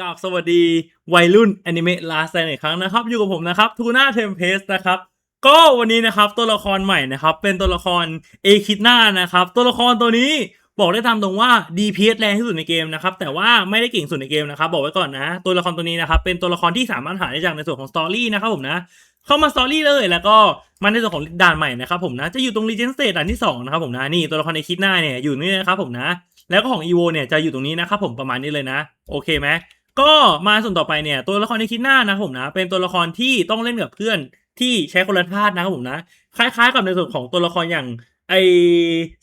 กับสวัสดีวัยรุ่นอนิเมะลาสไตนอีกครั้งนะครับ อยู่กับผมนะครับทูน่าเทมเพสนะครับ ก็วันนี้นะครับตัวละครใหม่นะครับ เป็นตัวละครเอคิดนานะครับ ตัวละครตัวนี้บอกได้ตามตรงว่า DPS แรงที่สุดในเกมนะครับ แต่ว่าไม่ได้เก่งสุดในเกมนะครับ บอกไว้ก่อนนะ ตัวละครตัวนี้นะครับ เป็นตัวละครที่สามารถหาได้จากในส่วนของสตอรี่นะครับผมนะเข้ามาสตอรี่เลยแล้วก็มาในส่วนของด่านใหม่นะครับผมนะจะอยู่ตรงรีเจนสเตทด่านที่สองนะครับผมนะนี่ตัวละครในคิดหน้าเนี่ยอยู่นี่นะครับผมนะ แล้วก็ของ EVO เนี่ยจะอยู่ตรงนี้นะครับผมประมาณนี้เลยนะ โอเคไหม ก็มาส่วนต่อไปเนี่ยตัวละครในคิดหน้านะผมนะ เป็นตัวละครที่ต้องเล่นกับเพื่อนที่ใช้คนละธาตุนะครับผมนะ คล้ายๆ กับในส่วนของตัวละครอย่างไอ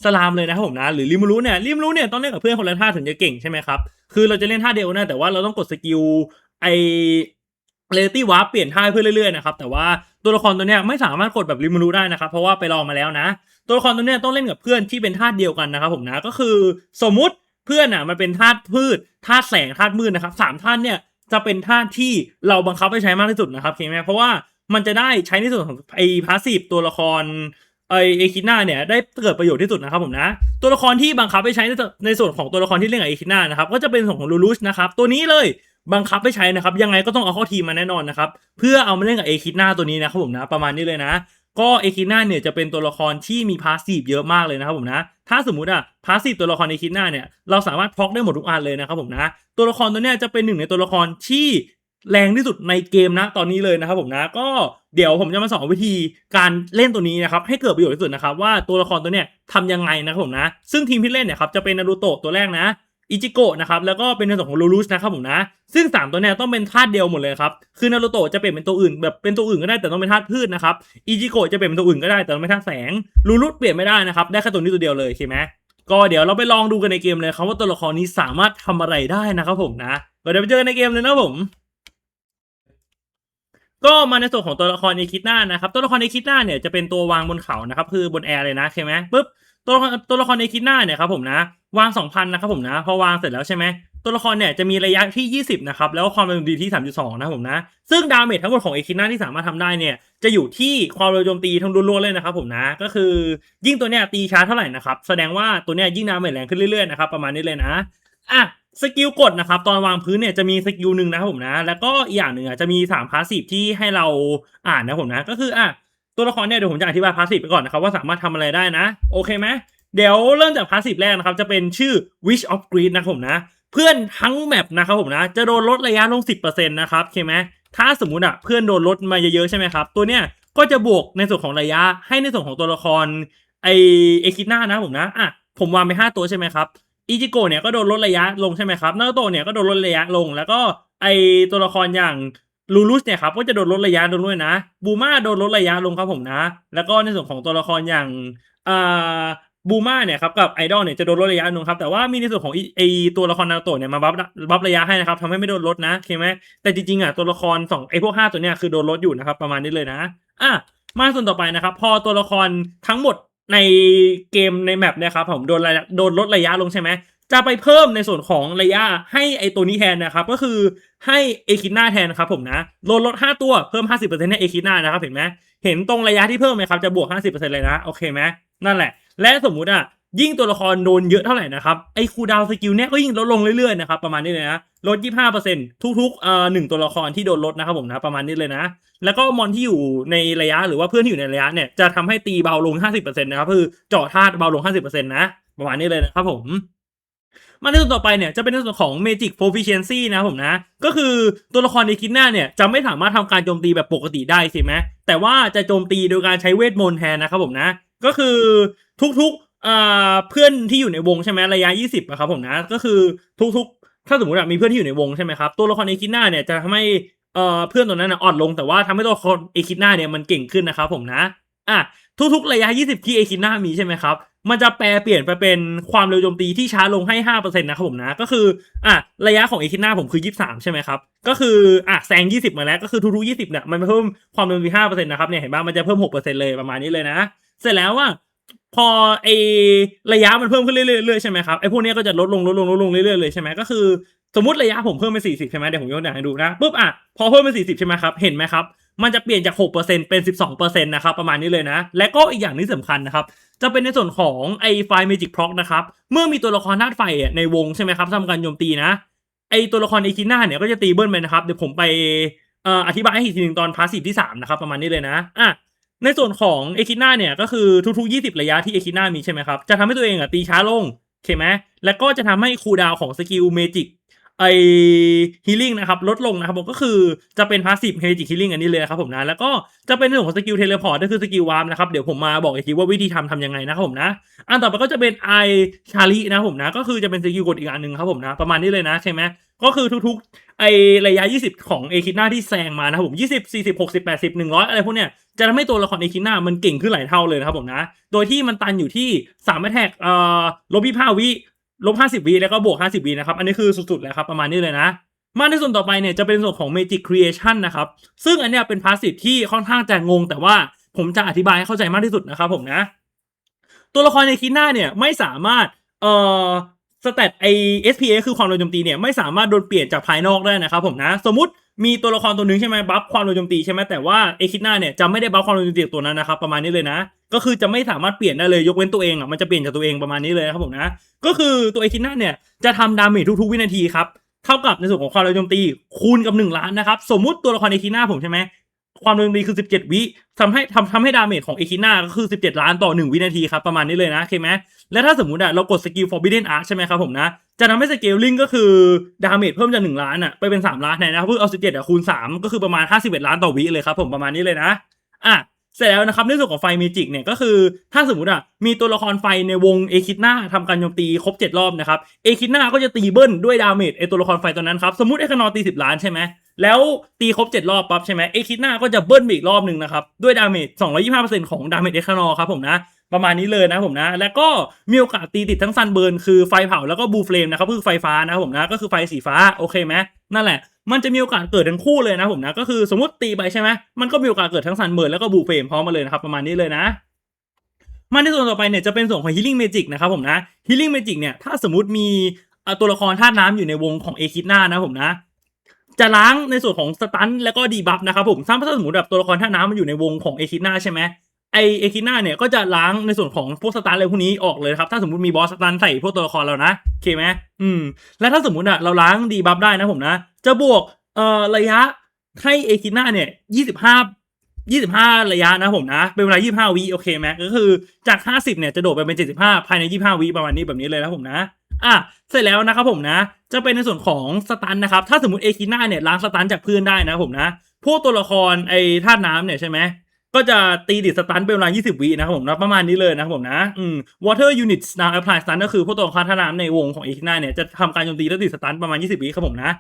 สลามเลยนะครับผมนะ หรือริมรู้เนี่ยริมรู้เนี่ยต้องเล่นกับเพื่อนคนละธาตุถึงจะเก่งใช่ไหมครับ คือเราจะเล่นท่าเดียวนะ แต่ว่าเราต้องกดสกิลไอเรตี้วาร์ปเปลี่ยนท่าเพื่อเรื่อยๆนะครับแต่ว่าตัวละครตัวเนี้ยไม่สามารถกดแบบริมรู้ได้นะครับ เพราะว่าไปลองมาแล้วนะ ตัวละครตัวเนี้ยต้องเล่นกับเพื่อนที่เป็นธาตุเดียวกันนะครับผมนะก็คือสมมติ เพื่อนอะมันเป็นธาตุพืชธาตุแสงธาตุมืดนะครับสามธาตุเนี่ยจะเป็นธาตุที่เราบังคับให้ใช้มากที่สุดนะครับเข้าไหมเพราะว่ามันจะได้ใช้ในส่วนของไอ้พาสซีฟตัวละครไอเอคิน่าเนี่ยได้เกิดประโยชน์ที่สุดนะครับผมนะ ตัวละครที่บังคับให้ใช้ในในส่วนของตัวละครที่เล่นกับเอคิน่านะครับก็จะเป็นส่วนของลูลูชนะครับตัวนี้เลยบังคับให้ใช้นะครับ ยังไงก็ต้องเอาเข้าทีมมาแน่นอนนะครับเพื่อเอามาเล่นกับเอคิน่าตัวนี้นะครับผมนะประมาณนี้เลยนะ ก็เอคิน่าเนี่ยจะเป็นตัวละครที่มีพาสซีฟเยอะมากเลยนะครับผมนะ ถ้าสมมติอะพาสซีฟตัวละครในคิดหน้าเนี่ยเราสามารถพ็อกได้หมดทุกอันเลยนะครับผมนะตัวละครตัวเนี้ยจะเป็นหนึ่งในตัวละครที่แรงที่สุดในเกมนะตอนนี้เลยนะครับผมนะก็เดี๋ยวผมจะมาสอนวิธีการเล่นตัวนี้นะครับให้เกิดประโยชน์ที่สุดนะครับว่าตัวละครตัวเนี้ยทำยังไงนะครับผมนะ ซึ่งทีมที่เล่นเนี่ยครับจะเป็นนารูโตะตัวแรกนะ อิจิโกะนะครับแล้วก็เป็นในส่วนของลูรุสนะครับผมนะ ซึ่ง 3 ตัวเนี้ยต้องเป็นธาตุเดียวหมดเลยครับคือนารูโตะจะเปลี่ยนเป็นตัวอื่นแบบเป็นตัวอื่นก็ได้แต่ต้องเป็นธาตุพืชนะครับอิจิโกะจะเปลี่ยนเป็นตัวอื่นก็ได้แต่ต้องเป็นธาตุแสงลูรุสเปลี่ยนไม่ได้นะครับได้แค่ตัวนี้ตัวเดียวเลยใช่ไหมก็เดี๋ยวเราไปลองดูกันในเกมเลยครับว่าตัวละครนี้สามารถทำอะไรได้นะครับผมนะก็เดี๋ยวไปเจอกันในเกมเลยนะผมก็มาในส่วนของตัวละครเอคิดนานะครับ ตัวละครเอคิดนาเนี่ยจะเป็นตัววางบนเขานะครับคือบนแอร์เลยนะใช่ไหมปุ๊บ ตัวตัวละครเอคิดนาเนี่ยครับผมนะ วาง 2,000 นะครับผมนะ พอวางเสร็จแล้วใช่ไหมตัวละครเนี่ยจะมีระยะที่ 20 นะครับ แล้วความเร็วดีที่ 3.2 นะครับผมนะ ซึ่งดาเมจทั้งหมดของเอคิน่าที่สามารถทำได้เนี่ย จะอยู่ที่ความเร็วโจมตีทั้งล้วนๆเลยนะครับผมนะ ก็คือยิ่งตัวเนี้ยตีช้าเท่าไหร่นะครับ แสดงว่าตัวเนี้ยยิ่งดาเมจแรงขึ้นเรื่อยๆนะครับ ประมาณนี้เลยนะ อะสกิลกดนะครับ ตอนวางพื้นเนี่ยจะมีสกิลหนึ่งนะครับผมนะ แล้วก็อีกอย่างหนึ่งอะจะมี3พาสซีฟที่ให้เราอ่านนะผมนะ ก็คืออะ ตัวละครเนี่ยเดี๋ยวผมจะอธิบายพาสซีฟไปก่อนนะครับว่าสามารถทำอะไรได้นะ โอเคไหมเดี๋ยวเริ่มจากพาสซีฟแรกนะครับ จะเป็นชื่อ Wish of Greed นะผมนะ เพื่อนทั้งแมปนะครับผมนะ จะโดนลดระยะลง 10%นะครับใช่ไหมถ้าสมมุติอะเพื่อนโดนลดมาเยอะๆใช่ไหมครับ ตัวเนี้ยก็จะบวกในส่วนของระยะให้ในส่วนของตัวละครไอเอคิดหน่านะผมนะอะผมวางไปห้าตัวใช่ไหมครับอิจิโกะเนี่ยก็โดนลดระยะลงใช่ไหมครับนาโตเนี่ยก็โดนลดระยะลง แล้วก็ไอตัวละครอย่าง ลูรุสเนี่ยครับก็จะโดนลดระยะลงด้วยนะ บูมาโดนลดระยะลงครับผมนะ แล้วก็ในส่วนของตัวละครอย่างอ่าบูมาเนี่ยครับกับไอดอลเนี่ยจะโดนลดระยะนึงครับแต่ว่ามีในส่วนของไอตัวละครนาโตะเนี่ยมาบัฟบัฟระยะให้นะครับทำให้ไม่โดนลดนะเข้าไหมแต่จริงๆอะตัวละครสองไอพวกห้าตัวเนี่ยคือโดนลดอยู่นะครับประมาณนี้เลยนะอะมาส่วนต่อไปนะครับ พอตัวละครทั้งหมดในเกมในแมปเนี่ยครับผมโดนระยะโดนลดระยะลงใช่ไหม จะไปเพิ่มในส่วนของระยะให้ไอตัวนี้แทนนะครับ ก็คือให้เอคิน่าแทนนะครับผมนะลดลดห้าตัวเพิ่มห้าสิบเปอร์เซ็นต์ให้เอคิน่านะครับเห็นไหมเห็นตรงระยะที่เพิ่มไหมครับจะบวกห้าสิบเปอร์เซ็นต์เลยนะโอเคไหมนั่นแหละ และสมมุติอะยิ่งตัวละครโดนเยอะเท่าไหร่นะครับไอคูดาวสกิลเนี่ยก็ยิ่งลดลงเรื่อยๆนะครับประมาณนี้เลยนะลด 25%ทุกๆเอ่อหนึ่งตัวละครที่โดนลดนะครับผมนะประมาณนี้เลยนะ แล้วก็มอนที่อยู่ในระยะหรือว่าเพื่อนที่อยู่ในระยะเนี่ยจะทำให้ตีเบาลง 50%นะครับคือเจาะธาตุเบาลง 50%นะประมาณนี้เลยนะครับผม มาในส่วนต่อไปเนี่ยจะเป็นในส่วนของ Magic Proficiency นะผมนะ ก็คือตัวละครในคิดหน้าเนี่ยจะไม่สามารถทำการโจมตีแบบปกติได้ใช่ไหมแต่ว่าจะโจมตีโดยการใช้เวทมนต์แทนนะครับผมนะ ก็คือทุกๆอ่าเพื่อนที่อยู่ในวงใช่ไหมระยะ 20อะครับผมนะ ก็คือทุกๆ ถ้าสมมติมีเพื่อนที่อยู่ในวงใช่ไหมครับตัวละครในคิดหน้าเนี่ยจะทำให้เอ่อเพื่อนตัวนั้นอ่อนลงแต่ว่าทำให้ตัวละครเอคิดหน้าเนี่ยมันเก่งขึ้นนะครับผมนะอะ ทุกๆ ระยะ 20 ที่เอคิน้ามีใช่ไหมครับ มันจะแปลเปลี่ยนไปเป็นความเร็วโจมตีที่ช้าลงให้ห้าเปอร์เซ็นต์นะครับผมนะ ก็คือ อะ ระยะของเอคิน่าผมคือยี่สามใช่ไหมครับ ก็คือ อะ แซงยี่สิบมาแล้ว ก็คือทุกๆยี่สิบเนี่ย มันเพิ่มความเร็วที่ห้าเปอร์เซ็นต์นะครับ เนี่ย เห็นป่ะมันจะเพิ่มหกเปอร์เซ็นต์เลยประมาณนี้เลยนะ เสร็จแล้วว่าพอไอระยะมันเพิ่มขึ้นเรื่อยๆใช่ไหมครับไอพวกนี้ก็จะลดลงลดลงลดลงเรื่อยๆเลยใช่ไหมก็คือสมมติระยะผมเพิ่มเป็นสี่สิบใช่ไหมเดี๋ยวผมยกตัวอย่างให้ดูนะปุ๊บอะพอเพิ่มเป็นสี่สิบใช่ไหมครับ เห็นไหมครับ มันจะเปลี่ยนจาก 6%เป็น 12%นะครับประมาณนี้เลยนะ และก็อีกอย่างที่สำคัญนะครับ จะเป็นในส่วนของไอไฟ Magic Proc นะครับเมื่อมีตัวละครธาตุไฟในวงใช่ไหมครับทำการโจมตีนะไอตัวละครเอคิน่าเนี่ยก็จะตีเบิ้ลไปนะครับเดี๋ยวผมไปออธิบายให้อีกทีหนึ่งตอนพาสซีฟที่3นะครับประมาณนี้เลยนะอะในส่วนของเอคิน่าเนี่ยก็คือทุกๆ 20 ระยะที่เอคิน่ามีใช่ไหมครับ จะทำให้ตัวเองอะตีช้าลงโอเคไหมแล้วก็จะทำให้คูดาวของสกิลเมจิก ไอฮีลิ่งนะครับลดลงนะครับผมก็คือจะเป็นพาสซีฟเมจิฮีลิ่งอันนี้เลยครับผมนะแล้วก็จะเป็นเรื่องของสกิลเทเลพอร์ตก็คือสกิลวาร์มนะครับเดี๋ยวผมมาบอกอีกทีว่าวิธีทำทำยังไงนะครับผมนะ อันต่อไปก็จะเป็นไอชาลีนะครับผมนะ ก็คือจะเป็นสกิลกดอีกอันหนึ่งครับผมนะประมาณนี้เลยนะใช่ไหมก็คือทุกๆ ไอระยะ 20 ของเอคิน่าที่แซงมานะครับผม20 40 60 80 100 อะไรพวกเนี้ยจะทำให้ตัวละครเอคิน่ามันเก่งขึ้นหลายเท่าเลยนะครับผมนะ โดยที่มันตันอยู่ที่3แท็กเอ่อลบ25วิ ลบห้าสิบวิแล้วก็บวกห้าสิบวินะครับ อันนี้คือสุดๆแล้วครับประมาณนี้เลยนะ มาในส่วนต่อไปเนี่ยจะเป็นส่วนของ Magic Creation นะครับ ซึ่งอันเนี้ยเป็นพาสซีฟที่ค่อนข้างจะงง แต่ว่าผมจะอธิบายให้เข้าใจมากที่สุดนะครับผมนะ ตัวละครในคิน่าเนี่ยไม่สามารถเอ่อ สเตตไอ SPA คือความเร็วโจมตีเนี่ยไม่สามารถโดนเปลี่ยนจากภายนอกได้นะครับผมนะ สมมติมีตัวละครตัวหนึ่งใช่ไหมบัฟความเร็วโจมตีใช่ไหมแต่ว่าเอคิน่าเนี่ยจะไม่ได้บัฟความเร็วโจมตีตัวนั้นนะครับประมาณนี้เลยนะ ก็คือจะไม่สามารถเปลี่ยนได้เลยยกเว้นตัวเองอะมันจะเปลี่ยนจากตัวเองประมาณนี้เลยนะครับผมนะก็คือตัวเอคิน่าเนี่ยจะทำดาเมจทุกๆวินาทีครับเท่ากับในส่วนของความเร็วโจมตีคูณกับ1ล้านนะครับสมมุติตัวละครเอคิน่าผมใช่ไหมความเร็วโจมตีคือ 17 วิทำให้ทำทำให้ดาเมจของเอคิน่าก็คือ 17 ล้านต่อ 1 วินาทีครับ ประมาณนี้เลยนะ โอเคไหม และถ้าสมมติอะเรากดสกิล Forbidden Art ใช่ไหมครับผมนะ จะทำให้สเกลลิงก็คือดาเมจเพิ่มจาก 1 ล้านอะไปเป็น 3 ล้านแทนนะครับเพื่อเอา 17อะคูณ 3 ก็คือประมาณ 51 ล้านต่อวิเลยครับผมประมาณนี้เลยนะอะเสร็จแล้วนะครับในส่วนของไฟเมจิกเนี่ยก็คือ ถ้าสมมติอะมีตัวละครไฟในวงเอคิดนาทำการโจมตีครบ 7 รอบนะครับเอคิดนาก็จะตีเบิ้ลด้วยดาเมจไอตัวละครไฟตัวนั้นครับสมมติเอคานอตี 10 ล้านใช่ไหมแล้วตีครบ 7 รอบปั๊บใช่ไหมเอคิดนาก็จะเบิ้ลอีกรอบหนึ่งนะครับด้วยดาเมจ225%ของดาเมจเอคานอครับผมนะประมาณนี้เลยนะผมนะ แล้วก็มีโอกาสตีติดทั้งซันเบิร์นคือไฟเผาแล้วก็บูเฟลมนะครับคือไฟฟ้านะผมนะก็คือไฟสีฟ้าโอเคไหมนั่นแหละมันจะมีโอกาสเกิดทั้งคู่เลยนะผมนะก็คือสมมติตีไปใช่ไหมมันก็มีโอกาสเกิดทั้งซันเบิร์นแล้วก็บูเฟรมพร้อมมาเลยนะครับประมาณนี้เลยนะมาในส่วนต่อไปเนี่ยจะเป็นส่วนของ healing magic นะครับผมนะ healing magic เนี่ยถ้าสมมติมีตัวละครธาตุน้ำอยู่ในวงของเอคิดนานะผมนะ จะล้างในส่วนของสตันแล้วก็ดีบัฟนะครับผมถ้าสมมติแบบตัวละครธาตุน้ำมันอยู่ในวงของเอคิดนาใช่ไหม ไอเอคิน่าเนี่ยก็จะล้างในส่วนของพวกสตันอะไรพวกนี้ออกเลยครับ ถ้าสมมติมีบอสสตันใส่พวกตัวละครเรานะโอเคไหมอืม แล้วถ้าสมมติอะเราล้างดีบัฟได้นะผมนะ จะบวกเอ่อระยะให้เอคิน่าเนี่ยยี่สิบห้ายี่สิบห้าระยะนะผมนะ เป็นเวลายี่สิบห้าวิโอเคไหมก็คือจากห้าสิบเนี่ยจะโดดไปเป็นเจ็ดสิบห้าภายในยี่สิบห้าวิประมาณนี้แบบนี้เลยนะผมนะอะเสร็จแล้วนะครับผมนะ จะเป็นในส่วนของสตันนะครับ ถ้าสมมติเอคิน่าเนี่ยล้างสตันจากเพื่อนได้นะผมนะ พวกตัวละครไอ้ธาตุน้ำเนี่ยใช่ไหม ก็จะตีดิดสตันเป็นเวลา 20 วินะครับผมนะประมาณนี้เลยนะครับผมนะอืม water units now apply stun ก็คือพวกตัวละครธาตุน้ำในวงของเอคิน่าเนี่ยจะทำการโจมตีแล้วติดสตันประมาณ 20 วิครับผมนะ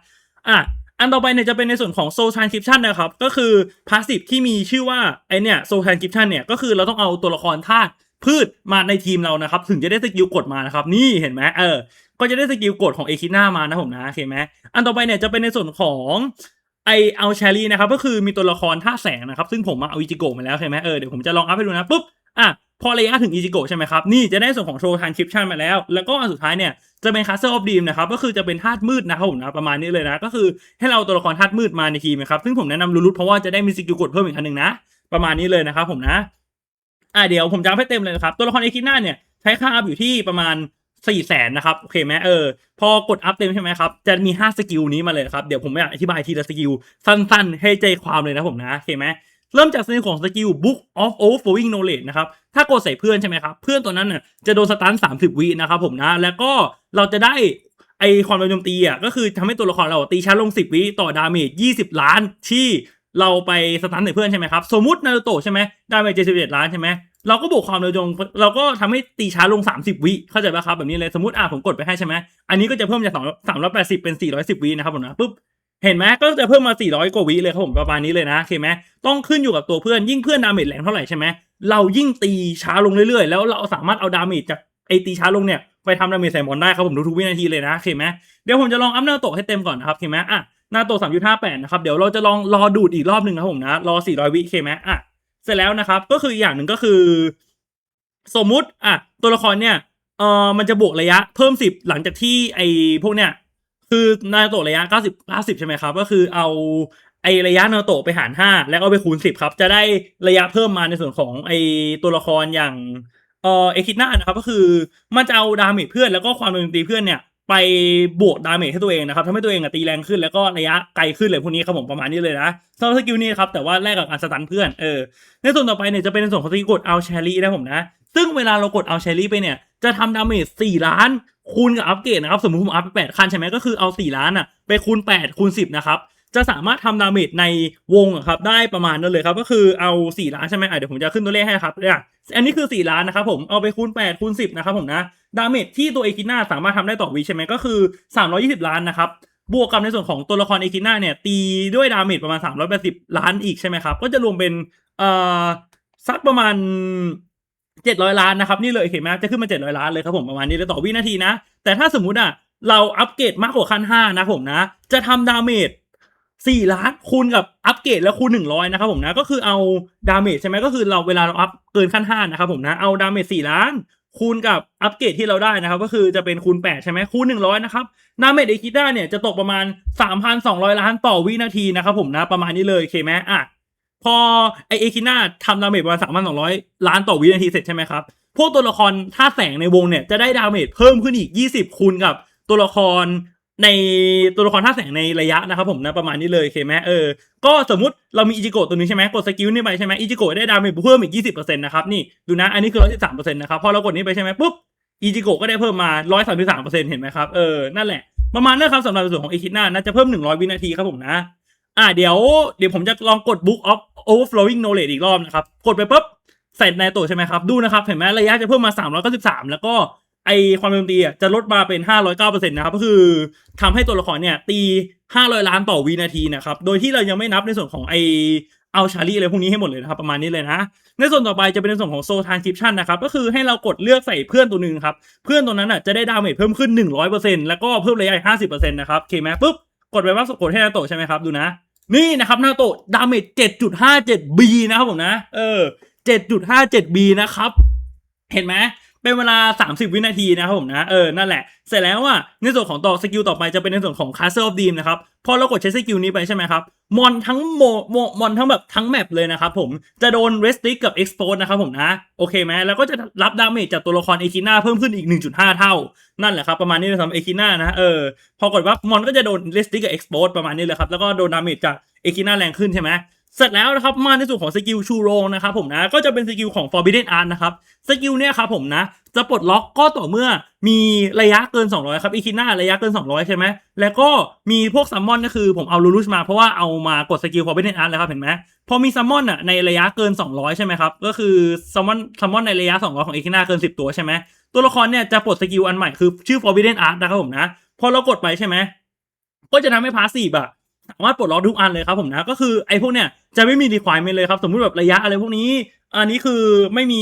อะอันต่อไปเนี่ยจะเป็นในส่วนของ soul transcription นะครับ ก็คือ passive ที่มีชื่อว่าไอเนี่ย soul transcription เนี่ยก็คือเราต้องเอาตัวละครธาตุพืชมาในทีมเรานะครับ ถึงจะได้สกิลกดมานะครับนี่เห็นไหมเออ ก็จะได้สกิลกดของเอคิน่ามานะผมนะโอเคไหมอันต่อไปเนี่ยจะเป็นในส่วนของ ไอเอาแชรี่นะครับก็คือมีตัวละครท่าแสงนะครับ ซึ่งผมมาเอาอิจิโกะมาแล้วใช่ไหมเออเดี๋ยวผมจะลองอัพให้ดูนะปุ๊บอะพอระยะถึงอิจิโกะใช่ไหมครับ นี่จะได้ส่วนของโชว์ทานคริปชันมาแล้ว แล้วก็อันสุดท้ายเนี่ยจะเป็นคาสเซิลออฟดีมนะครับ ก็คือจะเป็นธาตุมืดนะครับผมนะประมาณนี้เลยนะ ก็คือให้เราตัวละครธาตุมืดมาในทีมนะครับ ซึ่งผมแนะนำลูรุตเพราะว่าจะได้มีสกิลกดเพิ่มอีกอันหนึ่งนะ ประมาณนี้เลยนะครับผมนะ อะเดี๋ยวผมจะให้เต็มเลยนะครับ ตัวละครเอคิน่าเนี่ยใช้ค่าอัพอยู่ที่ประมาณ สี่แสนนะครับโอเคไหมเออพอกดอัพเต็มใช่ไหมครับจะมีห้าสกิลนี้มาเลยครับเดี๋ยวผมอยากอธิบายทีละสกิลสั้นๆ ให้ใจความเลยนะผมนะโอเคไหมเริ่มจากสกิลของสกิล Book of Overflowing Knowledge นะครับ ถ้ากดใส่เพื่อนใช่ไหมครับ เพื่อนตัวนั้นเนี่ยจะโดนสตัน30 วินะครับผมนะ แล้วก็เราจะได้ไอความเร็วโจมตีอะก็คือทำให้ตัวละครเราตีช้าลง 10 วิต่อดาเมจ20 ล้านที่เราไปสตันใส่เพื่อนใช่ไหมครับ สมมตินารูโตะใช่ไหมดาเมจ77ล้านใช่ไหม เราก็บวกความเร็วโจมเราก็ทำให้ตีช้าลง 30 วิเข้าใจป่ะครับแบบนี้เลยสมมติอะผมกดไปให้ใช่ไหมอันนี้ก็จะเพิ่มจาก2 380เป็น410วินะครับผมนะปุ๊บเห็นไหมก็จะเพิ่มมา 400 กว่าวิเลยครับผมประมาณนี้เลยนะโอเคไหมต้องขึ้นอยู่กับตัวเพื่อนยิ่งเพื่อนดาเมจแรงเท่าไหร่ใช่ไหมเรายิ่งตีช้าลงเรื่อยๆ แล้วเราสามารถเอาดาเมจจากไอตีช้าลงเนี่ยไปทำดาเมจใส่มอนได้ครับผมทุกวินาทีเลยนะโอเคไหมเดี๋ยวผมจะลองอัพหน้าโตะให้เต็มก่อนนะครับโอเคไหมอะหน้าโตะ3.58นะครับเดี๋ยวเราจะลองรอดูดอีกรอบหนึ่งครับผมนะรอ 400 วิโอเคไหมอะ เสร็จแล้วนะครับ ก็คืออย่างหนึ่งก็คือ สมมุติอะตัวละครเนี่ยเออมันจะบวกระยะเพิ่มสิบหลังจากที่ไอ้พวกเนี่ย คือนาโตะระยะเก้าสิบเก้าสิบใช่ไหมครับ ก็คือเอาไอระยะนาโตะไปหารห้าแล้วเอาไปคูณสิบครับ จะได้ระยะเพิ่มมาในส่วนของไอตัวละครอย่างเออเอคิดนานะครับ ก็คือมันจะเอาดาเมจเพื่อนแล้วก็ความโจมตีเพื่อนเนี่ย ไปบวกดาเมจให้ตัวเองนะครับทำให้ตัวเองตีแรงขึ้นแล้วก็ระยะไกลขึ้นเลยพวกนี้ครับผมประมาณนี้เลยนะสำหรับสกิลนี้ครับแต่ว่าแลกกับการสตันเพื่อนเออในส่วนต่อไปเนี่ยจะเป็นในส่วนของสกิลกดเอาแชรี่นะผมนะ ซึ่งเวลาเรากดเอาแชรี่ไปเนี่ยจะทำดาเมจ4ล้านคูณกับอัปเกรดนะครับสมมติผมอัพไปแปดคันใช่ไหมก็คือเอาสี่ล้านอะไปคูณแปดคูณสิบนะครับ จะสามารถทำดาเมจในวงครับได้ประมาณนั้นเลยครับ ก็คือเอาสี่ล้านใช่ไหมเดี๋ยวผมจะขึ้นตัวเลขให้ครับเนี่ยอันนี้คือสี่ล้านนะครับผมเอาไปคูณแปดคูณสิบนะครับผมนะ ดาเมจที่ตัวเอกิน่าสามารถทำได้ต่อวีใช่ไหมก็คือสามร้อยี่สิบล้านนะครับ บวกกับในส่วนของตัวละครเอกิน่าเนี่ย ตีด้วยดาเมจประมาณสามร้อยแปดสิบล้านอีกใช่ไหมครับ ก็จะรวมเป็นเอ่อสักประมาณเจ็ดร้อยล้านนะครับ นี่เลยเห็นไหมจะขึ้นมาเจ็ดร้อยล้านเลยครับผมประมาณนี้เลยต่อวินาทีนะ แต่ถ้าสมมุติอะเราอัปเกรดมากกว่าขั้นห้านะผมนะ จะทำดาเมจสี่ล้านคูณกับอัปเกรดแล้วคูณหนึ่งร้อยนะครับผมนะก็คือเอาดาเมจใช่ไหมก็คือเราเวลาเราอัพเกินขั้นห้านะครับผมนะเอาดาเมจสี่ล้าน คูณกับอัปเกรดที่เราได้นะครับ ก็คือจะเป็นคูณแปดใช่ไหมคูณหนึ่งร้อยนะครับดาเมดเอคิด้าเนี่ยจะตกประมาณสามพันสองร้อยล้านต่อวินาทีนะครับผมนะประมาณนี้เลยโอเคไหมอะพอไอเอคิน่าทำดาเมจประมาณสามพันสองร้อยล้านต่อวินาทีเสร็จใช่ไหมครับ พวกตัวละครท่าแสงในวงเนี่ยจะได้ดาเมจเพิ่มขึ้นอีกยี่สิบคูณกับตัวละคร ในตัวละครท่าแสงในระยะนะครับผมนะประมาณนี้เลยโอเคไหมเออ ก็สมมติเรามีอิจิโกะตัวนี้ใช่ไหมกดสกิลนี่ไปใช่ไหมอิจิโกะได้ดาเมจเพิ่มอีกยี่สิบเปอร์เซ็นต์นะครับนี่ดูนะอันนี้คือร้อยสิบสามเปอร์เซ็นต์นะครับพอเรากดนี้ไปใช่ไหมปุ๊บอิจิโกะก็ได้เพิ่มมาร้อยสามสิบสามเปอร์เซ็นต์เห็นไหมครับเออนั่นแหละประมาณนั้นครับสำหรับส่วนของเอคิน่านะจะเพิ่มหนึ่งร้อยวินาทีครับผมนะ อ่าเดี๋ยวเดี๋ยวผมจะลองกด Book of Overflowing Knowledge อีกรอบนะครับกดไปปุ๊บใส่ในตัวใช่ไหมครับดูนะครับเห็นไหมระยะจะเพิ่มมา 393 แล้วก็ ไอความเร็วตีอะจะลดมาเป็น 509%นะครับก็คือทำให้ตัวละครเนี่ยตี 500 ล้านต่อวินาทีนะครับโดยที่เรายังไม่นับในส่วนของไอเอาชารีอะไรพวกนี้ให้หมดเลยนะครับประมาณนี้เลยนะ ในส่วนต่อไปจะเป็นในส่วนของโซทานคริปชันนะครับก็คือให้เรากดเลือกใส่เพื่อนตัวหนึ่งครับเพื่อนตัวนั้นอะจะได้ดาเมจเพิ่มขึ้น 100%แล้วก็เพิ่มระยะอีก50%นะครับโอเคไหมปุ๊บกดไปว่าสกดให้นาโตะใช่ไหมครับดูนะนี่นะครับนาโตะดาเมจ7.57 B นะครับผมนะเออ7.57 B นะครับเห็นไหม เป็นเวลา 30 วินาทีนะครับผมนะเออนั่นแหละ เสร็จแล้วอะในส่วนของต่อสกิลต่อไปจะเป็นในส่วนของ Castle of Dream นะครับพอเรากดใช้สกิลนี้ไปใช่ไหมครับมอนทั้งโมโมมอนทั้งแบบทั้งแมปเลยนะครับผมจะโดน Restrict กับ Expose นะครับผมนะโอเคไหมแล้วก็จะรับดาเมจจากตัวละครเอคิน่าเพิ่มขึ้นอีก 1.5 เท่า นั่นแหละครับประมาณนี้เลยสำหรับเอคิน่านะเออพอกดว่ามอนก็จะโดน Restrict กับ Expose ประมาณนี้เลยครับแล้วก็โดนดาเมจจากเอคิน่าแรงขึ้นใช่ไหม เสร็จแล้วนะครับมาในส่วนของสกิลชูโรงนะครับผมนะก็จะเป็นสกิลของ Forbidden Art นะครับสกิลเนี่ยครับผมนะจะปลดล็อกก็ต่อเมื่อมีระยะเกิน 200 ครับอีคิน่าระยะเกิน 200 ใช่ไหมแล้วก็มีพวกซัมมอนก็คือผมเอาลูรุชมาเพราะว่าเอามากดสกิล Forbidden Art แล้วครับเห็นไหมพอมีซัมมอนอะในระยะเกิน 200 ใช่ไหมครับก็คือซัมมอนซัมมอนในระยะ 200 ของอีคิน่าเกิน 10 ตัวใช่ไหมตัวละครเนี่ยจะปลดสกิลอันใหม่คือชื่อ Forbidden Art นะครับผมนะพอเรากดไปใช่ไหมก็จะทำให้พาสซีฟอะ สามารถปลดล็อกทุกอันเลยครับผมนะก็คือไอ้พวกเนี้ยจะไม่มี requirement เลยครับ สมมุติแบบระยะอะไรพวกนี้ อันนี้คือไม่มี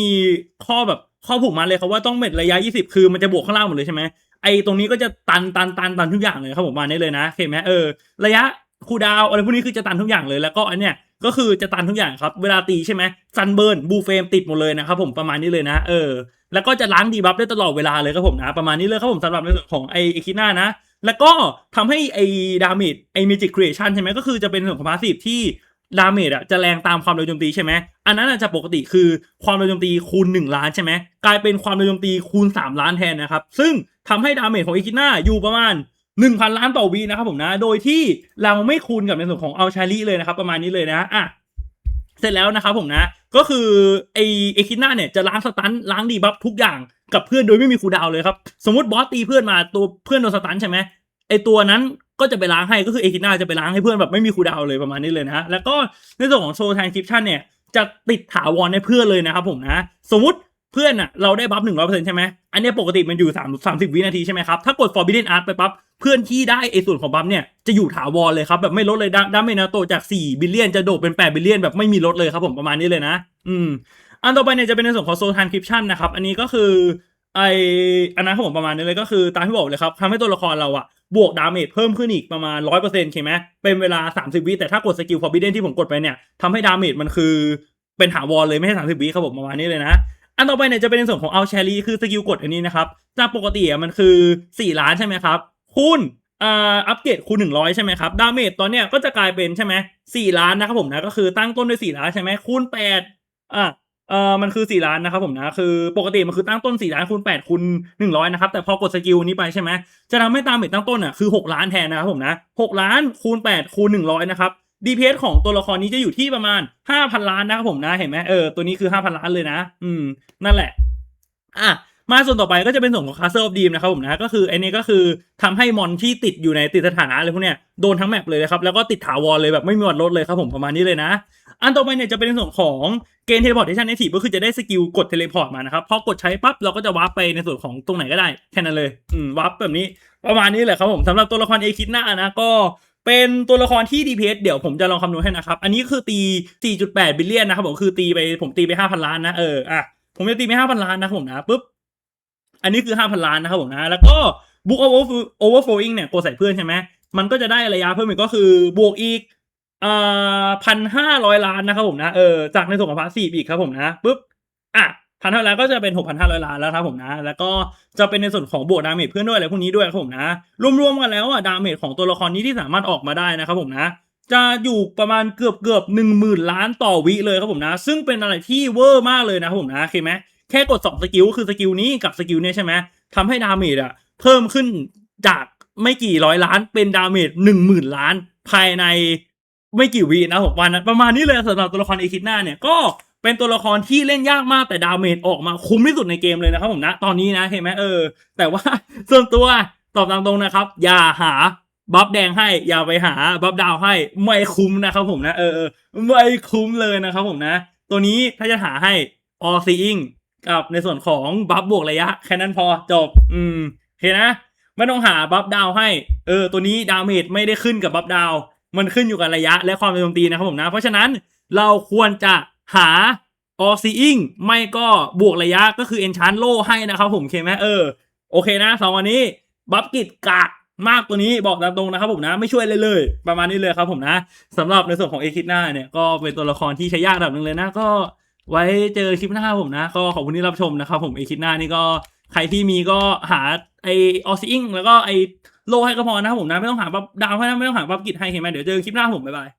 ข้อแบบข้อผูกมัดเลยครับว่าต้องเม็ดระยะ 20 คือมันจะบวกข้างล่างหมดเลยใช่ไหมไอ้ตรงนี้ก็จะตันตันตันตันทุกอย่างเลยครับผมมาได้เลยนะเห็นไหมเออระยะคูดาวอะไรพวกนี้คือจะตันทุกอย่างเลยแล้วก็อันเนี้ยก็คือจะตันทุกอย่างครับเวลาตีใช่ไหมซันเบิร์นบูเฟมติดหมดเลยนะครับผมประมาณนี้เลยนะเออแล้วก็จะล้างดีบัฟได้ตลอดเวลาเลยครับผมนะประมาณนี้เลยครับผมสำหรับในส่วนของไอเอคิน่านะ แล้วก็ทำให้ไอ้ดาเมจไอ้ Magic Creation ใช่ไหมก็คือจะเป็นส่วนของพาสซีฟที่ดาเมจอะจะแรงตามความเร็วโจมตีใช่ไหมอันนั้นอาจจะปกติคือความเร็วโจมตีคูณ 1 ล้านใช่ไหมกลายเป็นความเร็วโจมตีคูณ 3 ล้านแทนนะครับ ซึ่งทำให้ดาเมจของอีกิน่าอยู่ประมาณ 1,000 ล้านต่อวีนะครับผมนะ โดยที่เราไม่คูณกับในส่วนของเอาชารีเลยนะครับ ประมาณนี้เลยนะอะเสร็จแล้วนะครับผมนะ ก็คือไอเอคิน่าเนี่ยจะล้างสตันล้างดีบัฟทุกอย่าง กับเพื่อนโดยไม่มีคูดาวเลยครับ สมมติบอสตีเพื่อนมาตัวเพื่อนโดนสตันใช่ไหมไอตัวนั้นก็จะไปล้างให้ก็คือเอคิน่าจะไปล้างให้เพื่อนแบบไม่มีคูดาวเลยประมาณนี้เลยนะแล้วก็ในส่วนของโซทานคริปชันเนี่ยจะติดถาวรให้เพื่อนเลยนะครับผมนะ สมมติเพื่อนอะเราได้บัฟหนึ่งร้อยเปอร์เซ็นต์ใช่ไหมอันเนี้ยปกติมันอยู่สามสามสิบวินาทีใช่ไหมครับ ถ้ากด Forbidden Art ไปปั๊บเพื่อนที่ได้ไอส่วนของบัฟเนี่ยจะอยู่ถาวรเลยครับ แบบไม่ลดเลยดาดาเมนาโตจาก4บิลเลียนจะโดดเป็น8บิลเลียนแบบไม่มีลดเลยครับผมประมาณนี้เลยนะ อืม อันต่อไปเนี่ยจะเป็นในส่วนของโซทานคริปชั่นนะครับ อันนี้ก็คือไออันนั้นครับผมประมาณนี้เลยก็คือตามที่บอกเลยครับทำให้ตัวละครเราอะบวกดาเมจเพิ่มขึ้นอีกประมาณ100%ใช่ไหมเป็นเวลา30วิแต่ถ้ากดสกิล Forbidden ที่ผมกดไปเนี่ยทำให้ดาเมจมันคือเป็นถาวรเลยไม่ใช่30วิครับผมประมาณนี้เลยนะอันต่อไปเนี่ยจะเป็นในส่วนของเอาแชรี่คือสกิลกดอันนี้นะครับจากปกติอะมันคือ4ล้านใช่ไหมครับคูณอ่าอัปเกรดคูณ100ใช่ไหมครับดาเมจตอนเนี้ยก็จะกลายเป็นใช่ไหม4ล้านนะครับผมนะก็คือตั้งต้นด้วย4ล้านใช่ไหมคูณ8อะ เออมันคือสี่ล้านนะครับผมนะคือปกติมันคือตั้งต้นสี่ล้านคูณแปดคูณหนึ่งร้อยนะครับแต่พอกดสกิลนี้ไปใช่ไหมจะทำให้ตามเมจตั้งต้นอะคือหกล้านแทนนะครับผมนะหกล้านคูณแปดคูณหนึ่งร้อยนะครับ DPS ของตัวละครนี้จะอยู่ที่ประมาณห้าพันล้านนะครับผมนะเห็นไหมเออตัวนี้คือห้าพันล้านเลยนะ อืม นั่นแหละ อะมาส่วนต่อไปก็จะเป็นส่วนของ Castle of Dream นะครับผมนะก็คือไอ้นี่ก็คือทำให้มอนที่ติดอยู่ในติดสถานะอะไรพวกเนี้ยโดนทั้งแมปเลยนะครับแล้วก็ติดถาวรเลยแบบไม่มีวันลดเลยครับผมประมาณนี้เลยนะ อันต่อไปเนี่ยจะเป็นในส่วนของเกณฑ์เทเลพอร์ตที่ชันในถีก็คือจะได้สกิลกดเทเลพอร์ตมานะครับพอกดใช้ปั๊บเราก็จะวาร์ปไปในส่วนของตรงไหนก็ได้แค่นั้นเลยอืมวาร์ปแบบนี้ประมาณนี้แหละครับผมสำหรับตัวละครเอคิดหน้านะก็เป็นตัวละครที่ DPS เดี๋ยวผมจะลองคำนวณให้นะครับ อันนี้คือตี 4.8 บิลเลียนนะครับผมคือตีไปผมตีไป 5,000 ล้านนะเอออะผมจะตีไป5,000 ล้านนะครับผมนะปุ๊บอันนี้คือ 5,000 ล้านนะครับผมนะ แล้วก็ book over overflowing เนี่ยกดใส่เพื่อนใช่ไหมมันก็จะได้ระยะเพิ่มอีกก็คือบวกอีก อ่าพันห้าร้อยล้านนะครับผมนะ เออ จากในส่วนของพาสซีฟอีกครับผมนะปุ๊บ อะพันห้าร้อยก็จะเป็นหกพันห้าร้อยล้านแล้วครับผมนะ แล้วก็จะเป็นในส่วนของบวกดาเมจเพื่อนด้วยอะไรพวกนี้ด้วยครับผมนะ รวมๆกันแล้วอะดาเมจของตัวละครนี้ที่สามารถออกมาได้นะครับผมนะ จะอยู่ประมาณเกือบเกือบหนึ่งหมื่นล้านต่อวิเลยครับผมนะ ซึ่งเป็นอะไรที่เวอร์มากเลยนะครับผมนะโอเคไหมแค่กดสองสกิลคือสกิลนี้กับสกิลนี้ใช่ไหมทำให้ดาเมจอะเพิ่มขึ้นจากไม่กี่ร้อยล้านเป็นดาเมจหนึ่งหมื่นล้านภายใน ไม่กี่วินะผมวันนั้นประมาณนี้เลยสำหรับตัวละครเอคิดหน้าเนี่ยก็เป็นตัวละครที่เล่นยากมากแต่ดาเมจออกมาคุ้มที่สุดในเกมเลยนะครับผมนะ ตอนนี้นะเห็นไหมเออ แต่ว่าส่วนตัวตอบตามตรงนะครับ อย่าหาบัฟแดงให้อย่าไปหาบัฟดาวให้ไม่คุ้มนะครับผมนะเออไม่คุ้มเลยนะครับผมนะ ตัวนี้ถ้าจะหาให้ all seeing กับในส่วนของบัฟบวกระยะแค่นั้นพอจบ อืมโอเคนะ ไม่ต้องหาบัฟดาวให้ เออ ตัวนี้ดาเมจไม่ได้ขึ้นกับบัฟดาว มันขึ้นอยู่กับระยะและความเป็นโจมตีนะครับผมนะ เพราะฉะนั้นเราควรจะหา all seeing ไม่ก็บวกระยะก็คือ enchant โล่ให้นะครับผมโอเคไหมเออโอเคนะสองวันนี้บัฟกิดกากมากตัวนี้บอกตามตรงนะครับผมนะไม่ช่วยเลยเลย ประมาณนี้เลยครับผมนะสำหรับในส่วนของเอคิดหน้าเนี่ยก็เป็นตัวละครที่ใช้ยากระดับหนึ่งเลยนะก็ไว้เจอคลิปหน้าผมนะ ก็ขอบคุณที่รับชมนะครับผมเอคิดหน้านี่ก็ใครที่มีก็หาไอออซิงแล้วก็ไอ โลให้ก็พอนะครับผมนะ ไม่ต้องหาบับดาวให้นะไม่ต้องหาบับกิจให้เห็นไหมเดี๋ยวเจอคลิปหน้าผมบ๊ายบาย